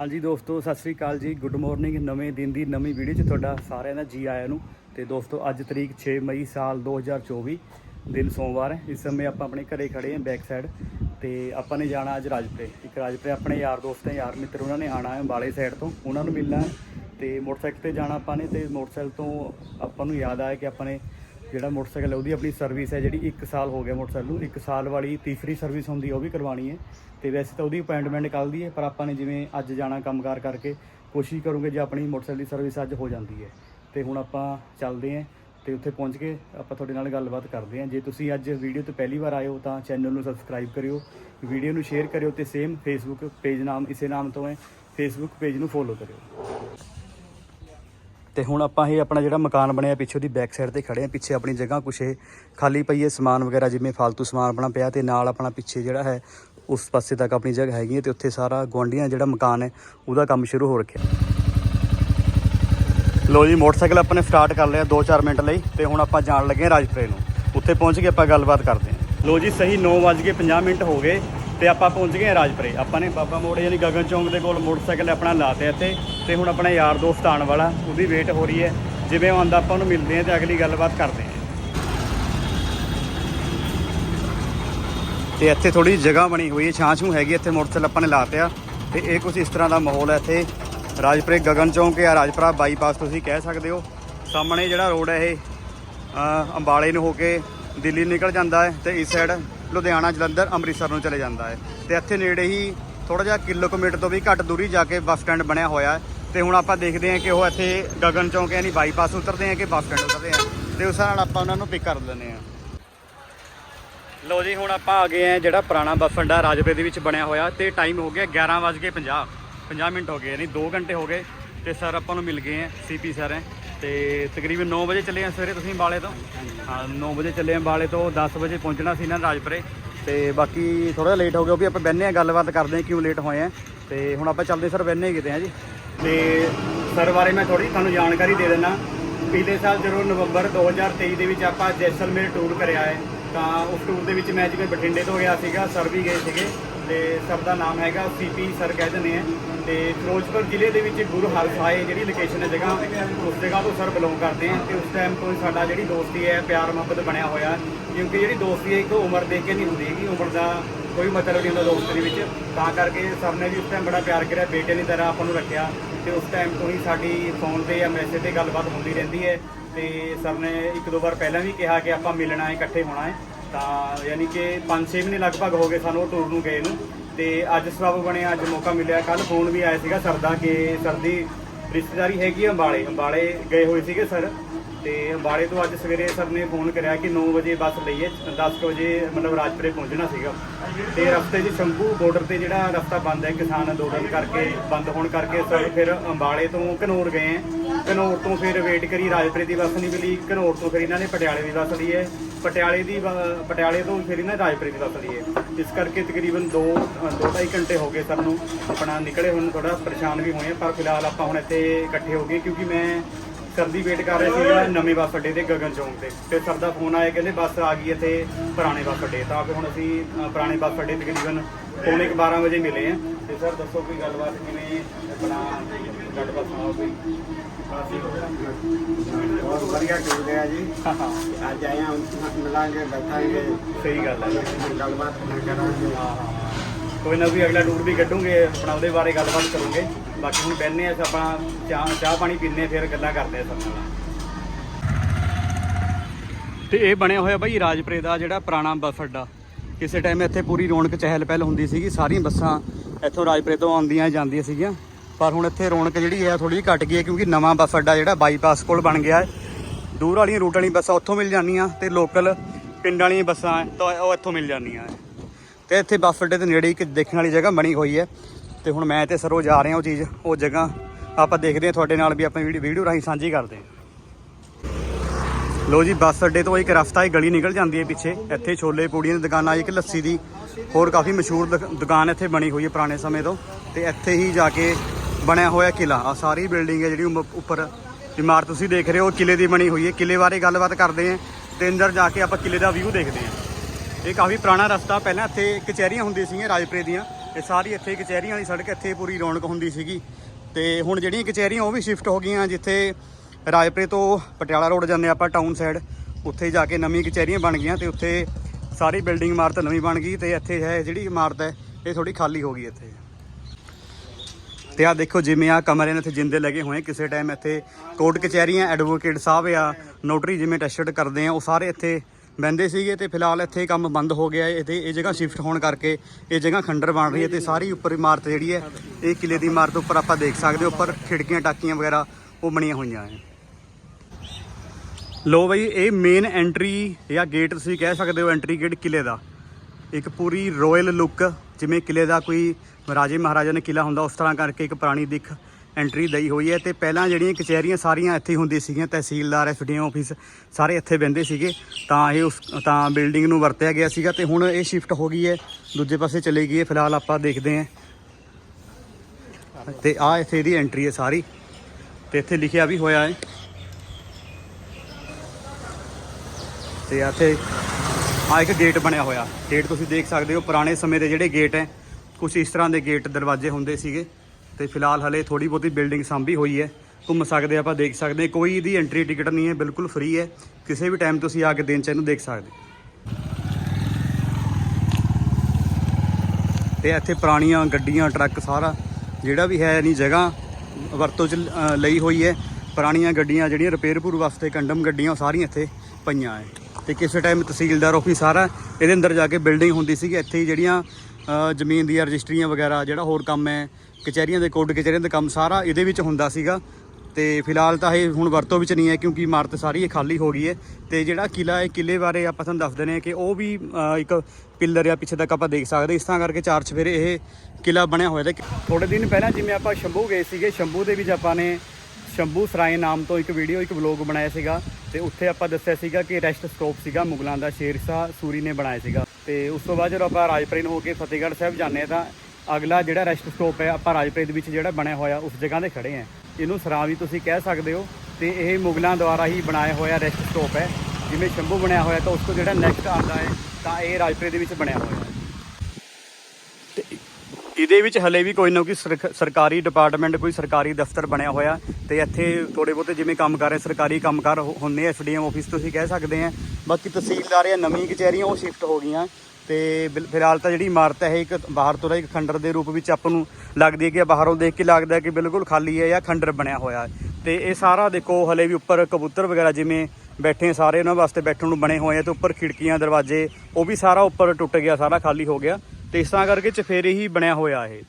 ਹਾਂਜੀ ਦੋਸਤੋ, ਸਤਿ ਸ੍ਰੀ ਅਕਾਲ ਜੀ। ਗੁੱਡ ਮਾਰਨਿੰਗ ਨਵੇਂ ਦਿਨ ਦੀ ਨਵੀਂ ਵੀਡੀਓ 'ਚ ਤੁਹਾਡਾ ਸਾਰਿਆਂ ਦਾ ਜੀ ਆਇਆਂ ਨੂੰ। ਤੇ ਦੋਸਤੋ, ਅੱਜ ਤਰੀਕ 6 ਮਈ ਸਾਲ 2024 ਦਿਨ ਸੋਮਵਾਰ ਹੈ। ਇਸ ਸਮੇਂ ਆਪਾਂ ਆਪਣੇ ਘਰੇ ਖੜੇ ਹਾਂ ਬੈਕ ਸਾਈਡ ਤੇ ਆਪਾਂ ਨੇ ਜਾਣਾ ਅੱਜ ਰਾਜਪੁਰੇ। ਇੱਕ ਰਾਜਪੁਰੇ ਆਪਣੇ ਯਾਰ ਦੋਸਤ ਹੈ, ਯਾਰ ਮਿੱਤਰ ਉਹਨਾਂ ਨੇ ਆਣਾ ਹੈ ਅੰਬਾਲੇ ਸਾਈਡ ਤੋਂ। ਉਹਨਾਂ ਨੂੰ ਮਿਲਣਾ ਹੈ। ਤੇ ਮੋਟਰਸਾਈਕਲ ਤੇ ਜਾਣਾ ਆਪਾਂ ਨੇ ਤੇ ਮੋਟਰਸਾਈਕਲ ਤੋਂ ਆਪਾਂ ਨੂੰ ਯਾਦ ਆਇਆ ਕਿ ਆਪਾਂ ਨੇ ਜਿਹੜਾ ਮੋਟਰਸਾਈਕਲ ਹੈ, ਉਹਦੀ ਆਪਣੀ ਸਰਵਿਸ ਹੈ, ਜਿਹੜੀ 1 ਸਾਲ ਹੋ ਗਿਆ ਮੋਟਰਸਾਈਕਲ ਨੂੰ 1 ਸਾਲ ਵਾਲੀ ਤੀਸਰੀ ਸਰਵਿਸ ਹੁੰਦੀ ਉਹ ਵੀ ਕਰਵਾਉਣੀ ਹੈ। ਤੇ ਵੈਸੇ ਤਾਂ ਉਹਦੀ ਅਪਾਇੰਟਮੈਂਟ ਕੱਲ੍ਹ ਦੀ ਹੈ, ਪਰ ਆਪਾਂ ਨੇ ਜਿਵੇਂ ਅੱਜ ਜਾਣਾ ਕੰਮਕਾਰ ਕਰਕੇ, ਕੋਸ਼ਿਸ਼ ਕਰੂੰਗੇ ਜੇ ਆਪਣੀ ਮੋਟਰਸਾਈਕਲ ਦੀ ਸਰਵਿਸ ਅੱਜ ਹੋ ਜਾਂਦੀ ਹੈ। ਤੇ ਹੁਣ ਆਪਾਂ ਚੱਲਦੇ ਹਾਂ ਤੇ ਉੱਥੇ ਪਹੁੰਚ ਕੇ ਆਪਾਂ ਤੁਹਾਡੇ ਨਾਲ ਗੱਲਬਾਤ ਕਰਦੇ ਹਾਂ। ਜੇ ਤੁਸੀਂ ਅੱਜ ਵੀਡੀਓ 'ਤੇ ਪਹਿਲੀ ਵਾਰ ਆਏ ਹੋ, ਤਾਂ ਚੈਨਲ ਨੂੰ ਸਬਸਕ੍ਰਾਈਬ ਕਰਿਓ ਵੀਡੀਓ ਨੂੰ ਸ਼ੇਅਰ ਕਰਿਓ ਤੇ ਸੇਮ ਫੇਸਬੁੱਕ ਪੇਜ ਨਾਮ, ਇਸੇ ਨਾਮ ਤੋਂ ਹੈ ਫੇਸਬੁੱਕ ਪੇਜ ਨੂੰ ਫੋਲੋ ਕਰਿਓ। ਤੇ ਹੁਣ ਆਪਾਂ ਇਹ ਆਪਣਾ ਜਿਹੜਾ ਮਕਾਨ ਬਣਿਆ ਪਿੱਛੇ ਉਹਦੀ ਬੈਕ ਸਾਈਡ ਤੇ ਖੜੇ ਆ, ਪਿੱਛੇ ਆਪਣੀ ਜਗ੍ਹਾ ਕੁਛ ਇਹ ਖਾਲੀ ਪਈ ਹੈ, ਸਮਾਨ ਵਗੈਰਾ ਜਿਵੇਂ ਫालतू ਸਮਾਨ ਆਪਣਾ ਪਿਆ ਤੇ ਨਾਲ ਆਪਣਾ ਪਿੱਛੇ ਜਿਹੜਾ ਹੈ, ਉਸ ਪਾਸੇ ਤੱਕ ਆਪਣੀ ਜਗ੍ਹਾ ਹੈਗੀ ਹੈ ਤੇ ਉੱਥੇ ਸਾਰਾ ਗੁਆਂਢੀਆਂ ਜਿਹੜਾ ਮਕਾਨ ਹੈ, ਉਹਦਾ ਕੰਮ ਸ਼ੁਰੂ ਹੋ ਰੱਖਿਆ। ਲੋ ਜੀ, ਮੋਟਰਸਾਈਕਲ ਆਪਾਂ ਨੇ ਸਟਾਰਟ ਕਰ ਲਿਆ 2-4 ਮਿੰਟ ਲਈ ਤੇ ਹੁਣ ਆਪਾਂ ਜਾਣ ਲੱਗੇ ਹਾਂ ਰਾਜਪੁਰੇ ਨੂੰ। ਉੱਥੇ ਪਹੁੰਚ ਕੇ ਆਪਾਂ ਗੱਲਬਾਤ ਕਰਦੇ ਹਾਂ। ਲੋ ਜੀ, ਸਹੀ 9:50 ਮਿੰਟ ਹੋ ਗਏ। ਤੇ ਆਪਾਂ ਪਹੁੰਚ ਗਏ ਹਾਂ ਰਾਜਪੁਰੇ। ਆਪਾਂ ਨੇ ਬਾਬਾ ਮੋੜ ਯਾਨੀ ਗਗਨ ਚੌਂਕ ਦੇ ਕੋਲ ਮੋਟਰਸਾਈਕਲ ਆਪਣਾ ਲਾਤੇ ਇੱਥੇ ਤੇ ਹੁਣ ਆਪਣਾ ਯਾਰ ਦੋਸਤ ਆਉਣ ਵਾਲਾ, ਉਹਦੀ ਵੇਟ ਹੋ ਰਹੀ ਹੈ। ਜਿਵੇਂ ਆਉਂਦਾ ਆਪਾਂ ਉਹਨੂੰ ਮਿਲਦੇ ਹਾਂ ਤੇ ਅਗਲੀ ਗੱਲਬਾਤ ਕਰਦੇ ਹਾਂ। ਤੇ ਇੱਥੇ ਥੋੜੀ ਜਗ੍ਹਾ ਬਣੀ ਹੋਈ ਹੈ, ਛਾਂ ਛੂ ਹੈਗੀ ਇੱਥੇ ਮੋਟਰਸਾਈਕਲ ਆਪਾਂ ਨੇ ਲਾਤੇ ਆ ਤੇ ਇਹ ਕੁਝ ਇਸ ਤਰ੍ਹਾਂ ਦਾ ਮਾਹੌਲ ਹੈ ਇੱਥੇ। ਰਾਜਪੁਰੇ ਗਗਨ ਚੌਂਕ ਜਾਂ ਰਾਜਪੁਰਾ ਬਾਈਪਾਸ ਤੁਸੀਂ ਕਹਿ ਸਕਦੇ ਹੋ। ਸਾਹਮਣੇ ਜਿਹੜਾ ਰੋਡ ਹੈ ਇਹ ਅੰਬਾਲੇ ਨੂੰ ਹੋ ਕੇ ਦਿੱਲੀ ਨਿਕਲ ਜਾਂਦਾ ਹੈ ਤੇ ਇਸ ਸਾਈਡ ਲੁਧਿਆਣਾ, ਜਲੰਧਰ, ਅੰਮ੍ਰਿਤਸਰ ਨੂੰ ਚਲੇ ਜਾਂਦਾ ਹੈ। ਤੇ ਇੱਥੇ ਨੇੜੇ ਹੀ ਥੋੜਾ ਜਿਹਾ ਕਿਲੋਮੀਟਰ ਤੋਂ ਵੀ ਘੱਟ ਦੂਰੀ ਜਾ ਕੇ ਬੱਸ ਸਟੈਂਡ ਬਣਿਆ ਹੋਇਆ ਹੈ। ਤੇ ਹੁਣ ਆਪਾਂ ਦੇਖਦੇ ਹਾਂ ਕਿ ਉਹ ਇੱਥੇ ਗਗਨ ਚੌਂਕ ਯਾਨੀ ਬਾਈਪਾਸ ਉਤਰਦੇ ਆ ਕਿ ਬੱਸ ਸਟੈਂਡ ਉਤਰਦੇ ਆ। ਤੇ ਉਸ ਨਾਲ ਆਪਾਂ ਉਹਨਾਂ ਨੂੰ ਪਿਕ ਕਰ ਲੈਂਦੇ ਆ ਲੋ ਜੀ, ਹੁਣ ਆਪਾਂ ਆ ਗਏ ਆ ਜਿਹੜਾ ਪੁਰਾਣਾ ਬੱਸ ਸਟੈਂਡ ਆ ਰਾਜਪੁਰੇ ਦੇ ਵਿੱਚ ਬਣਿਆ ਹੋਇਆ। ਤੇ ਟਾਈਮ ਹੋ ਗਿਆ 11:50 50 ਮਿੰਟ ਹੋ ਗਏ, ਯਾਨੀ 2 ਘੰਟੇ ਹੋ ਗਏ। ਤੇ ਸਰ ਆਪਾਂ ਨੂੰ ਮਿਲ ਗਏ ਆ ਸੀਪੀ ਸਰ ਹੈ। ਤੇ ਤਕਰੀਬਨ 9 ਵਜੇ ਚੱਲੇ ਆ ਸਵੇਰੇ ਤੁਸੀਂ ਅੰਬਾਲੇ ਤੋਂ? ਹਾਂ 9 ਵਜੇ ਚੱਲੇ ਆ ਅੰਬਾਲੇ ਤੋਂ 10 ਵਜੇ ਪਹੁੰਚਣਾ ਸੀ ਨਾ ਰਾਜਪੁਰੇ। ਤੇ ਬਾਕੀ ਥੋੜਾ ਲੇਟ ਹੋ ਗਿਆ ਉਹ ਵੀ ਆਪਾਂ ਬੈੰਨੇ ਆ, ਗੱਲਬਾਤ ਕਰਦੇ ਆ ਕਿਉਂ ਲੇਟ ਹੋਏ ਆ। ਤੇ ਹੁਣ ਆਪਾਂ ਚੱਲਦੇ ਸਰ ਬੈੰਨੇ ਕਿਤੇ ਆ ਜੀ। ਤੇ ਸਰ ਬਾਰੇ ਮੈਂ ਥੋੜੀ ਤੁਹਾਨੂੰ ਜਾਣਕਾਰੀ ਦੇ ਦਿੰਦਾ। ਪਿਛਲੇ ਸਾਲ ਜਦੋਂ ਨਵੰਬਰ 2023 ਦੇ ਵਿੱਚ ਆਪਾਂ ਜੈਸਲਮੇਰ ਟੂਰ ਕਰਿਆ ਹੈ, ਤਾਂ ਉਸ ਟੂਰ ਦੇ ਵਿੱਚ ਮੈਂ ਜਿਵੇਂ ਬਠਿੰਡੇ ਤੋਂ ਗਿਆ ਸੀਗਾ ਸਰ ਵੀ ਗਏ ਸੀਗੇ। ਤੇ ਸਰ ਦਾ ਨਾਮ ਹੈਗਾ ਸੀਪੀ ਸਰ ਕਹਿ ਦਿੰਦੇ ਆ। ਤੇ ਫਿਰੋਜ਼ਪੁਰ ਜ਼ਿਲ੍ਹੇ ਦੇ ਵਿੱਚ ਗੁਰੂ ਹਰਸਾਏ ਜਿਹੜੀ ਲੋਕੇਸ਼ਨ ਹੈ ਜਗ੍ਹਾ, ਉਸ ਜਗ੍ਹਾ ਤੋਂ ਸਰ ਬਿਲੋਂਗ ਕਰਦੇ ਆ ਤੇ ਉਸ ਟਾਈਮ ਤੋਂ ਹੀ ਸਾਡਾ ਜਿਹੜੀ ਦੋਸਤੀ ਹੈ, ਪਿਆਰ ਮੁਹੱਬਤ ਬਣਿਆ ਹੋਇਆ। ਕਿਉਂਕਿ ਜਿਹੜੀ ਦੋਸਤੀ ਹੈ, ਇੱਕ ਉਮਰ ਦੇ ਕੇ ਨਹੀਂ ਹੁੰਦੀ ਹੈਗੀ, ਉਮਰ ਦਾ ਕੋਈ ਮਤਲਬ ਨਹੀਂ ਹੁੰਦਾ ਦੋਸਤੀ ਦੇ ਵਿੱਚ। ਤਾਂ ਕਰਕੇ ਸਰ ਨੇ ਵੀ ਉਸ ਟਾਈਮ ਬੜਾ ਪਿਆਰ ਕਰਿਆ, ਬੇਟੇ ਦੀ ਤਰ੍ਹਾਂ ਆਪਾਂ ਨੂੰ ਰੱਖਿਆ। ਤੇ ਉਸ ਟਾਈਮ ਤੋਂ ਹੀ ਸਾਡੀ ਫੋਨ ਤੇ ਜਾਂ ਮੈਸੇਜ ਤੇ ਗੱਲਬਾਤ ਹੁੰਦੀ ਰਹਿੰਦੀ ਹੈ। ਤੇ ਸਰ ਨੇ ਇੱਕ ਦੋ ਵਾਰ ਪਹਿਲਾਂ ਵੀ ਕਿਹਾ ਕਿ ਆਪਾਂ ਮਿਲਣਾ ਹੈ, ਇਕੱਠੇ ਹੋਣਾ ਹੈ। ਤਾਂ ਯਾਨੀ ਕਿ 5-6 ਮਹੀਨੇ ਲਗਭਗ ਹੋ ਗਏ ਸਾਨੂੰ ਉਹ ਟੂਰ ਨੂੰ ਗਏ ਨੂੰ। ਤੇ ਅੱਜ ਸਬਬ ਬਣਿਆ, ਅੱਜ ਮੌਕਾ ਮਿਲਿਆ। ਕੱਲ ਫੋਨ ਵੀ ਆਇਆ ਸੀਗਾ ਸਰਦਾ ਕਿ ਸਰਦੀ ਰਿਸ਼ਤੇਦਾਰੀ ਹੈਗੀ ਆ ਅੰਬਾਲੇ। ਅੰਬਾਲੇ ਗਏ ਹੋਏ ਸੀਗੇ ਸਰ। ਤੇ ਅੰਬਾਲੇ ਤੋਂ ਅੱਜ ਸਵੇਰੇ ਸਰ ਨੇ ਫੋਨ ਕਰਿਆ ਕਿ 9 ਵਜੇ ਬੱਸ ਲਈਏ 10 ਕੁ ਵਜੇ ਮਤਲਬ ਰਾਜਪੁਰੇ ਪਹੁੰਚਣਾ ਸੀਗਾ। ਤੇ ਰਸਤੇ 'ਚ ਸ਼ੰਭੂ ਬਾਰਡਰ ਤੇ ਜਿਹੜਾ ਰਸਤਾ ਬੰਦ ਹੈ, ਕਿਸਾਨ ਅੰਦੋਲਨ ਕਰਕੇ ਬੰਦ ਹੋਣ ਕਰਕੇ ਸਰ ਫਿਰ ਅੰਬਾਲੇ ਤੋਂ ਘਨੌਰ ਗਏ ਹੈ। ਘਨੌਰ ਤੋਂ ਫਿਰ ਵੇਟ ਕਰੀ, ਰਾਜਪੁਰੇ ਦੀ ਬੱਸ ਨਹੀਂ ਮਿਲੀ। ਘਨੌਰ ਤੋਂ ਫਿਰ ਇਹਨਾਂ ਨੇ ਪਟਿਆਲੇ ਦੀ ਬੱਸ ਲਈ ਹੈ। ਪਟਿਆਲੇ ਦੀ ਬ- ਪਟਿਆਲੇ ਤੋਂ ਫਿਰ ਇਹਨਾਂ ਨੇ ਰਾਜਪੁਰੇ ਦੀ ਬੱਸ ਲਈ ਹੈ। ਇਸ ਕਰਕੇ ਤਕਰੀਬਨ 2 2.5 ਘੰਟੇ ਹੋ ਗਏ ਸਾਨੂੰ ਆਪਣਾ ਨਿਕਲੇ ਹੁਣ ਥੋੜਾ ਪਰੇਸ਼ਾਨ ਵੀ ਹੋਏ ਹਾਂ, ਪਰ ਫਿਲਹਾਲ ਆਪਾਂ ਹੁਣ ਇੱਥੇ ਇਕੱਠੇ ਹੋ ਗਏ ਕਿਉਂਕਿ ਮੈਂ ਸਰ ਦੀ ਵੇਟ ਕਰ ਰਿਹਾ ਸੀਗਾ ਨਵੇਂ ਬੱਸ ਅੱਡੇ ਤੇ ਗਗਨ ਚੌਂਕ ਤੇ। ਤੇ ਸਰ ਦਾ ਫੋਨ ਆਇਆ ਕਹਿੰਦੇ ਬੱਸ ਆ ਗਈ ਇੱਥੇ ਪੁਰਾਣੇ ਬੱਸ ਅੱਡੇ। ਤਾਂ ਫਿਰ ਹੁਣ ਅਸੀਂ ਅ, ਪੁਰਾਣੇ ਬੱਸ ਅੱਡੇ ਤਕਰੀਬਨ ਪੌਣੇ ਕੁ 12 ਵਜੇ ਮਿਲੇ ਆ ਤੇ ਸਰ ਦੱਸੋ ਕੋਈ ਗੱਲਬਾਤ ਕਿਵੇਂ ਆਪਣਾ ਗੱਲਬਾਤ ਸੁਣਾਓ ਕੋਈ ਬਹੁਤ ਵਧੀਆ ਟੂਰ ਰਿਹਾ ਜੀ। ਹਾਂ ਹਾਂ ਅੱਜ ਆਏ ਹਾਂ ਮਿਲਾਂਗੇ ਬੈਠਾਂਗੇ। ਸਹੀ ਗੱਲ ਹੈ। ਗੱਲਬਾਤ ਕਰਾਂਗੇ। ਹਾਂ ਹਾਂ ਕੋਈ ਨਾ ਕੋਈ ਅਗਲਾ ਟੂਰ ਵੀ ਕੱਢੂਗੇ ਆਪਣਾ ਉਹਦੇ ਬਾਰੇ ਗੱਲਬਾਤ ਕਰੂਗੇ। ਬਾਕੀ ਹੁਣ ਬੈਠਨੇ ਆ ਆਪਾਂ ਚਾਹ ਚਾਹ ਪਾਣੀ ਪੀਨੇ ਫਿਰ ਗੱਲਾਂ ਕਰਦੇ ਆ ਸਭ ਨਾਲ। ਤੇ ਇਹ ਬਣਿਆ ਹੋਇਆ ਬਾਈ ਰਾਜਪੁਰੇ ਦਾ ਜਿਹੜਾ ਪੁਰਾਣਾ ਬੱਸ ਅੱਡਾ। ਕਿਸੇ ਟਾਈਮ ਇੱਥੇ ਪੂਰੀ ਰੌਣਕ ਚਹਿਲ ਪਹਿਲ ਹੁੰਦੀ ਸੀਗੀ, ਸਾਰੀਆਂ ਬੱਸਾਂ ਇੱਥੋਂ ਰਾਜਪੁਰੇ ਤੋਂ ਆਉਂਦੀਆਂ ਜਾਂਦੀਆਂ ਸੀਗੀਆਂ। ਪਰ ਹੁਣ ਇੱਥੇ ਰੌਣਕ ਜਿਹੜੀ ਹੈ ਥੋੜੀ ਘਟ ਗਈ ਹੈ, ਕਿਉਂਕਿ ਨਵਾਂ ਬੱਸ ਅੱਡਾ ਜਿਹੜਾ ਬਾਈਪਾਸ ਕੋਲ ਬਣ ਗਿਆ ਹੈ। ਦੂਰ ਵਾਲੀਆਂ ਰੂਟ ਵਾਲੀਆਂ ਬੱਸਾਂ ਉੱਥੋਂ ਮਿਲ ਜਾਂਦੀਆਂ ਤੇ ਲੋਕਲ ਪਿੰਡ ਵਾਲੀਆਂ ਬੱਸਾਂ ਤਾਂ ਉਹ ਇੱਥੋਂ ਮਿਲ ਜਾਂਦੀਆਂ ਹੈ। ਤੇ ਇੱਥੇ ਬੱਸ ਅੱਡੇ ਦੇ ਨੇੜੇ ਇੱਕ ਦੇਖਣ ਵਾਲੀ ਜਗ੍ਹਾ ਬਣੀ ਹੋਈ ਹੈ। ਤੇ ਹੁਣ ਮੈਂ ਤੇ ਸਰੋ ਜਾ ਰਹੇ ਹਾਂ ਉਹ ਚੀਜ਼, ਉਹ ਜਗ੍ਹਾ। ਆਪਾਂ ਦੇਖਦੇ ਹਾਂ ਤੁਹਾਡੇ ਨਾਲ ਵੀ ਆਪਾਂ ਵੀਡੀਓ ਵੀਡੀਓ ਰਾਹੀਂ ਸਾਂਝੀ ਕਰਦੇ ਹਾਂ। ਲੋ ਜੀ, ਬੱਸ ਅੱਡੇ ਤੋਂ ਇੱਕ ਰਸਤਾ ਹੀ ਗਲੀ ਨਿਕਲ ਜਾਂਦੀ ਹੈ ਪਿੱਛੇ। ਇੱਥੇ ਛੋਲੇ ਪੂੜੀਆਂ ਦੀ ਦੁਕਾਨਾਂ ਇੱਕ ਲੱਸੀ ਦੀ। ਹੋਰ ਕਾਫੀ ਮਸ਼ਹੂਰ ਦੁਕ- ਦੁਕਾਨ ਇੱਥੇ ਬਣੀ ਹੋਈ ਹੈ ਪੁਰਾਣੇ ਸਮੇਂ ਤੋਂ। ਤੇ ਇੱਥੇ ਹੀ ਜਾ ਕੇ ਬਣਿਆ ਹੋਇਆ ਕਿਲਾ ਆ ਸਾਰੀ ਬਿਲਡਿੰਗ ਹੈ ਜਿਹੜੀ ਉਮ- ਉੱਪਰ। ਇਮਾਰਤ ਤੁਸੀਂ ਦੇਖ ਰਹੇ ਹੋ ਕਿਲੇ ਦੀ ਬਣੀ ਹੋਈ ਹੈ। ਕਿਲੇ ਬਾਰੇ ਗੱਲਬਾਤ ਕਰਦੇ ਹਾਂ ਤੇ ਅੰਦਰ ਜਾ ਕੇ ਆਪਾਂ ਕਿਲੇ ਦਾ ਵਿਊ ਦੇਖਦੇ ਹਾਂ। ਇਹ ਕਾਫੀ ਪੁਰਾਣਾ ਰਸਤਾ। ਪਹਿਲਾਂ ਇੱਥੇ ਕਚਹਿਰੀਆਂ ਹੁੰਦੀਆਂ ਸੀਗੀਆਂ ਰਾਜਪੁਰੇ ਦੀਆਂ। ਇਹ ਸਾਰੀ ਇੱਥੇ ਕਚਹਿਰੀਆਂ ਵਾਲੀ ਸੜਕ ਇੱਥੇ ਪੂਰੀ ਰੌਣਕ ਹੁੰਦੀ ਸੀਗੀ। ਤੇ ਹੁਣ ਜਿਹੜੀਆਂ ਕਚਹਿਰੀਆਂ ਉਹ ਵੀ ਸ਼ਿਫਟ ਹੋ ਗਈਆਂ, ਜਿੱਥੇ ਰਾਜਪੁਰੇ ਤੋਂ ਪਟਿਆਲਾ ਰੋਡ ਜਾਂਦੇ ਆਪਾਂ ਟਾਊਨ ਸਾਈਡ ਉੱਥੇ ਜਾ ਕੇ ਨਵੀਂ ਕਚਹਿਰੀਆਂ ਬਣ ਗਈਆਂ ਤੇ ਉੱਥੇ ਸਾਰੀ ਬਿਲਡਿੰਗ ਇਮਾਰਤ ਨਵੀਂ ਬਣ ਗਈ ਤੇ ਇੱਥੇ ਹੈ ਜਿਹੜੀ ਇਮਾਰਤ ਹੈ, ਇਹ ਥੋੜੀ ਖਾਲੀ ਹੋ ਗਈ ਇੱਥੇ। ਤੇ ਆ ਦੇਖੋ ਜਿਵੇਂ ਆ ਕਮਰੇ ਨੇ ਇੱਥੇ ਜਿੰਦੇ ਲੱਗੇ ਹੋਏ, ਕਿਸੇ ਟਾਈਮ ਇੱਥੇ ਕੋਰਟ ਕਚਹਿਰੀਆਂ ਐਡਵੋਕੇਟ ਸਾਹਿਬ ਆ ਨੋਟਰੀ ਜਿਵੇਂ ਟੈਸਟ ਕਰਦੇ ਆ, ਉਹ ਸਾਰੇ ਇੱਥੇ ਬਹਿੰਦੇ ਸੀਗੇ ਤੇ ਫਿਲਹਾਲ ਇੱਥੇ ਕੰਮ ਬੰਦ ਹੋ ਗਿਆ ਹੈ ਤੇ ਇਹ ਜਗ੍ਹਾ ਸ਼ਿਫਟ ਹੋਣ ਕਰਕੇ ਇਹ ਜਗ੍ਹਾ ਖੰਡਰ ਬਣ ਰਹੀ ਹੈ ਤੇ ਸਾਰੀ ਉੱਪਰ ਇਮਾਰਤ ਜਿਹੜੀ ਹੈ, ਇਹ ਕਿਲੇ ਦੀ ਇਮਾਰਤ ਉੱਪਰ ਆਪਾਂ ਦੇਖ ਸਕਦੇ ਹੋ, ਉੱਪਰ ਖਿੜਕੀਆਂ, ਟਾਕੀਆਂ ਵਗੈਰਾ ਉਹ ਬਣੀਆਂ ਹੋਈਆਂ ਹੈ। ਲੋ ਬਈ, ਇਹ ਮੇਨ ਐਂਟਰੀ ਜਾਂ ਗੇਟ ਤੁਸੀਂ ਕਹਿ ਸਕਦੇ ਹੋ ਐਂਟਰੀ ਗੇਟ ਕਿਲੇ ਦਾ। ਇੱਕ ਪੂਰੀ ਰਾਇਲ ਲੁੱਕ ਜਿਵੇਂ ਕਿਲੇ ਦਾ ਕੋਈ ਰਾਜੇ ਮਹਾਰਾਜਾ ਨੇ ਕਿਲਾ ਹੁੰਦਾ, ਉਸ ਤਰ੍ਹਾਂ ਕਰਕੇ ਇੱਕ ਪੁਰਾਣੀ ਦਿੱਖ ਐਂਟਰੀ ਦਈ ਹੋਈ ਹੈ ਤੇ ਪਹਿਲਾਂ ਜਿਹੜੀਆਂ ਕਚਹਿਰੀਆਂ ਸਾਰੀਆਂ ਇੱਥੇ ਹੀ ਹੁੰਦੀਆਂ ਸੀਗੀਆਂ, ਤਹਿਸੀਲਦਾਰ ਐਸਡੀਐਮ ਆਫਿਸ ਸਾਰੇ ਇੱਥੇ ਬਹਿੰਦੇ ਸੀਗੇ, ਤਾਂ ਇਹ ਉਸ, ਤਾਂ ਬਿਲਡਿੰਗ ਨੂੰ ਵਰਤਿਆ ਗਿਆ ਸੀਗਾ ਤੇ ਹੁਣ ਇਹ ਸ਼ਿਫਟ ਹੋ ਗਈ ਹੈ, ਦੂਜੇ ਪਾਸੇ ਚਲੇ ਗਈ ਹੈ, ਫਿਲਹਾਲ ਆਪਾਂ ਦੇਖਦੇ ਹਾਂ। ਤੇ ਆ ਇੱਥੇ ਇਹਦੀ ਐਂਟਰੀ ਹੈ ਸਾਰੀ, ਤੇ ਇੱਥੇ ਲਿਖਿਆ ਵੀ ਹੋਇਆ ਹੈ। ਤੇ ਇੱਥੇ ਆ ਇੱਕ ਗੇਟ ਬਣਿਆ ਹੋਇਆ ਗੇਟ ਤੁਸੀਂ ਦੇਖ ਸਕਦੇ ਹੋ, ਪੁਰਾਣੇ ਸਮੇਂ ਦੇ ਜਿਹੜੇ ਗੇਟ ਹੈ ਕੁਝ ਇਸ ਤਰ੍ਹਾਂ ਦੇ ਗੇਟ ਦਰਵਾਜ਼ੇ ਹੁੰਦੇ ਸੀਗੇ। ਤੇ ਫਿਲਹਾਲ ਹਲੇ ਥੋੜੀ ਬਹੁਤੀ ਬਿਲਡਿੰਗ ਸਾਂਭੀ ਹੋਈ ਹੈ। ਘੁੰਮ ਸਕਦੇ ਆਪਾਂ, ਦੇਖ ਸਕਦੇ ਕੋਈ ਇਹਦੀ ਐਂਟਰੀ ਟਿਕਟ ਨਹੀਂ ਹੈ, ਬਿਲਕੁਲ ਫ੍ਰੀ ਹੈ। ਕਿਸੇ ਵੀ ਟਾਈਮ ਤੁਸੀਂ ਆ ਕੇ ਦਿਨ ਚ ਇਹਨੂੰ ਦੇਖ ਸਕਦੇ ਤੇ ਇੱਥੇ ਪੁਰਾਣੀਆਂ ਗੱਡੀਆਂ, ਟਰੱਕ ਸਾਰਾ ਜਿਹੜਾ ਵੀ ਹੈ ਨਹੀਂ, ਜਗ੍ਹਾ ਵਰਤੋਂ ਚ ਲਈ ਹੋਈ ਹੈ। ਪੁਰਾਣੀਆਂ ਗੱਡੀਆਂ ਜਿਹੜੀਆਂ ਰਿਪੇਅਰ ਪੂਰ ਵਾਸਤੇ ਕੰਡਮ ਗੱਡੀਆਂ, ਉਹ ਸਾਰੀਆਂ ਇੱਥੇ ਪਈਆਂ ਹੈ। ਤੇ ਕਿਸੇ ਟਾਈਮ ਤਹਿਸੀਲਦਾਰ ਆਫਿਸ ਸਾਰਾ ਇਹਦੇ ਅੰਦਰ ਜਾ ਕੇ ਬਿਲਡਿੰਗ ਹੁੰਦੀ ਸੀਗੀ। ਇੱਥੇ ਜਿਹੜੀਆਂ ਜ਼ਮੀਨ ਦੀਆਂ ਰਜਿਸਟਰੀਆਂ ਵਗੈਰਾ, ਜਿਹੜਾ ਹੋਰ ਕੰਮ ਹੈ, ਕਚਹਿਰੀਆਂ ਦੇ ਕੋਡ ਕਚਹਿਰੀਆਂ ਦਾ ਕੰਮ, ਸਾਰਾ ਇਹਦੇ ਵਿੱਚ ਹੁੰਦਾ ਸੀਗਾ। ਤੇ ਫਿਲਹਾਲ ਤਾਂ ਇਹ ਹੁਣ ਵਰਤੋਂ ਵਿੱਚ ਨਹੀਂ ਹੈ, ਕਿਉਂਕਿ ਇਮਾਰਤ ਸਾਰੀ ਇਹ ਖਾਲੀ ਹੋ ਗਈ ਹੈ। ਤੇ ਜਿਹੜਾ ਕਿਲਾ ਹੈ ਕਿਲੇ ਬਾਰੇ ਆਪਾਂ ਤੁਹਾਨੂੰ ਦੱਸ ਦਿੰਦੇ ਹਾਂ ਕਿ ਉਹ ਵੀ ਇੱਕ ਪਿੱਲਰ ਜਾਂ ਪਿੱਛੇ ਤੱਕ ਆਪਾਂ ਦੇਖ ਸਕਦੇ ਇਸ ਤਰ੍ਹਾਂ ਕਰਕੇ ਚਾਰ ਚਫੇਰੇ ਇਹ ਕਿਲਾ ਬਣਿਆ ਹੋਇਆ ਤੇ ਥੋੜੇ ਦਿਨ ਪਹਿਲਾਂ ਜਿਵੇਂ ਆਪਾਂ ਸ਼ੰਭੂ ਗਏ ਸੀਗੇ, ਸ਼ੰਭੂ ਦੇ ਵਿੱਚ ਆਪਾਂ ਨੇ ਸ਼ੰਭੂ ਸਰਾਏ ਨਾਮ ਤੋਂ ਇੱਕ ਵੀਡੀਓ ਇੱਕ ਵਲੌਗ ਬਣਾਇਆ ਸੀਗਾ ਤੇ ਉੱਥੇ ਆਪਾਂ ਦੱਸਿਆ ਸੀਗਾ ਕਿ ਰੈਸਟ ਸਟਾਪ ਸੀਗਾ ਮੁਗਲਾਂ ਦਾ, ਸ਼ੇਰ ਸ਼ਾਹ ਸੂਰੀ ਨੇ ਬਣਾਇਆ ਸੀਗਾ। ਤੇ ਉਸ ਤੋਂ ਬਾਅਦ ਜਦੋਂ ਆਪਾਂ ਰਾਜਪੁਰੇ ਹੋ ਕੇ ਫਤਿਹਗੜ੍ਹ ਸਾਹਿਬ ਜਾਂਦੇ ਹਾਂ ਤਾਂ ਅਗਲਾ ਜਿਹੜਾ ਰੈਸਟ ਸਟਾਪ ਹੈ, ਆਪਾਂ ਰਾਜਪੁਰੇ ਦੇ ਵਿੱਚ ਜਿਹੜਾ ਬਣਿਆ ਹੋਇਆ, ਉਸ ਜਗ੍ਹਾ ਤੇ ਖੜੇ ਹਾਂ। ਇਹਨੂੰ ਸਰਾਂ ਵੀ ਤੁਸੀਂ ਕਹਿ ਸਕਦੇ ਹੋ ਤੇ ਇਹ ਮੁਗਲਾਂ ਦੁਆਰਾ ਹੀ ਬਣਾਇਆ ਹੋਇਆ ਰੈਸਟ ਸਟਾਪ ਹੈ। ਜਿਵੇਂ ਸ਼ੰਭੂ ਬਣਿਆ ਹੋਇਆ ਤਾਂ ਉਸ ਤੋਂ ਜਿਹੜਾ ਨੈਕਸਟ ਆਉਂਦਾ ਹੈ ਤਾਂ ਇਹ ਰਾਜਪੁਰੇ ਦੇ ਵਿੱਚ ਬਣਿਆ ਹੋਇਆ। ਇਹਦੇ ਵਿੱਚ ਹਲੇ ਵੀ ਕੋਈ ਨਾ ਕੋਈ ਸਰਕਾਰੀ ਡਿਪਾਰਟਮੈਂਟ ਕੋਈ ਸਰਕਾਰੀ ਦਫ਼ਤਰ ਬਣਿਆ ਹੋਇਆ ਤੇ ਇੱਥੇ ਥੋੜੇ ਬਹੁਤੇ ਜਿਵੇਂ ਕੰਮ ਕਰ ਰਹੇ ਸਰਕਾਰੀ ਕੰਮਕਾਰ ਹੋ- ਹੁੰਦੇ ਐਸਡੀਐਮ ਆਫਿਸ ਤੁਸੀਂ ਕਹਿ ਸਕਦੇ ਆ। ਬਾਕੀ ਤਹਿਸੀਲਦਾਰ ਜਾਂ ਨਵੀਂ ਕਚਹਿਰੀਆਂ ਉਹ ਸ਼ਿਫਟ ਹੋ ਗਈਆਂ ਤੇ ਬਿਲ- ਫਿਲਹਾਲ ਤਾਂ ਜਿਹੜੀ ਇਮਾਰਤ ਹੈ ਇਹ ਇੱਕ ਬਾਹਰ ਤੋਂ ਦਾ ਇੱਕ ਖੰਡਰ ਦੇ ਰੂਪ ਵਿੱਚ ਆਪਾਂ ਨੂੰ ਲੱਗਦੀ ਹੈ ਕਿ ਬਾਹਰੋਂ ਦੇਖ ਕੇ ਲੱਗਦਾ ਹੈ ਕਿ ਬਿਲਕੁਲ ਖਾਲੀ ਹੈ ਜਾਂ ਖੰਡਰ ਬਣਿਆ ਹੋਇਆ ਹੈ। ਤੇ ਇਹ ਸਾਰਾ ਦੇਖੋ, ਹਲੇ ਵੀ ਉੱਪਰ ਕਬੂਤਰ ਵਗੈਰਾ ਜਿਵੇਂ ਬੈਠੇ ਸਾਰੇ ਉਹਨਾਂ ਵਾਸਤੇ ਬੈਠਣ ਨੂੰ ਬਣੇ ਹੋਏ ਆ ਤੇ ਉੱਪਰ ਖਿੜਕੀਆਂ, ਦਰਵਾਜ਼ੇ, ਉਹ ਵੀ ਸਾਰਾ ਉੱਪਰ ਟੁੱਟ ਗਿਆ, ਸਾਰਾ ਖਾਲੀ ਹੋ ਗਿਆ। ਤੇ ਇਸ ਤਰ੍ਹਾਂ ਕਰਕੇ ਚਫੇਰੇ ਹੀ ਬਣਿਆ ਹੋਇਆ ਇਹ।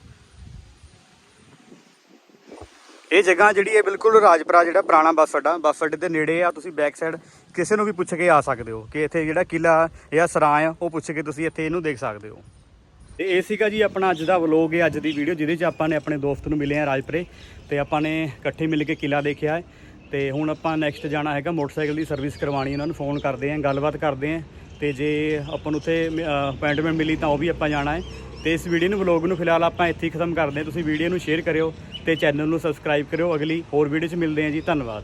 ਇਹ ਜਗ੍ਹਾ ਜਿਹੜੀ ਹੈ ਬਿਲਕੁਲ ਰਾਜਪੁਰਾ ਜਿਹੜਾ ਪੁਰਾਣਾ ਬੱਸ ਅੱਡਾ, ਬੱਸ ਅੱਡੇ ਦੇ ਨੇੜੇ ਆ, ਤੁਸੀਂ ਬੈਕ ਸਾਈਡ ਕਿਸੇ ਨੂੰ ਵੀ ਪੁੱਛ ਕੇ ਆ ਸਕਦੇ ਹੋ ਕਿ ਇੱਥੇ ਜਿਹੜਾ ਕਿਲਾ ਜਾਂ ਸਰਾਂ ਆ, ਉਹ ਪੁੱਛ ਕੇ ਤੁਸੀਂ ਇੱਥੇ ਇਹਨੂੰ ਦੇਖ ਸਕਦੇ ਹੋ। ਤੇ ਇਹ ਸੀਗਾ ਜੀ ਆਪਣਾ ਅੱਜ ਦਾ ਵਲੋਗ ਹੈ ਅੱਜ ਦੀ ਵੀਡੀਓ ਜਿਹਦੇ 'ਚ ਆਪਾਂ ਨੇ ਆਪਣੇ ਦੋਸਤ ਨੂੰ ਮਿਲੇ ਆ ਰਾਜਪੁਰੇ ਤੇ ਆਪਾਂ ਨੇ ਇਕੱਠੇ ਮਿਲ ਕੇ ਕਿਲਾ ਦੇਖਿਆ ਹੈ। ਤੇ ਹੁਣ ਆਪਾਂ ਨੈਕਸਟ ਜਾਣਾ ਹੈਗਾ ਮੋਟਰਸਾਈਕਲ ਦੀ ਸਰਵਿਸ ਕਰਵਾਉਣੀ, ਉਹਨਾਂ ਨੂੰ ਫੋਨ ਕਰਦੇ ਆਂ ਗੱਲਬਾਤ ਕਰਦੇ ਆਂ ਤੇ ਜੇ ਆਪਾਂ ਨੂੰ ਉੱਥੇ ਅਪਾਇੰਟਮੈਂਟ ਮਿਲੀ ਤਾਂ ਉਹ ਵੀ ਆਪਾਂ ਜਾਣਾ ਹੈ। ਤੇ ਇਸ ਵੀਡੀਓ ਨੂੰ ਵਲੋਗ ਨੂੰ ਫਿਲਹਾਲ ਆਪਾਂ ਇੱਥੇ ਹੀ ਖਤਮ ਕਰਦੇ ਹਾਂ। ਤੁਸੀਂ ਵੀਡੀਓ ਨੂੰ ਸ਼ੇਅਰ ਕਰਿਓ ਤੇ ਚੈਨਲ ਨੂੰ ਸਬਸਕ੍ਰਾਈਬ ਕਰਿਓ। ਅਗਲੀ ਹੋਰ ਵੀਡੀਓ 'ਚ ਮਿਲਦੇ ਹਾਂ ਜੀ। ਧੰਨਵਾਦ।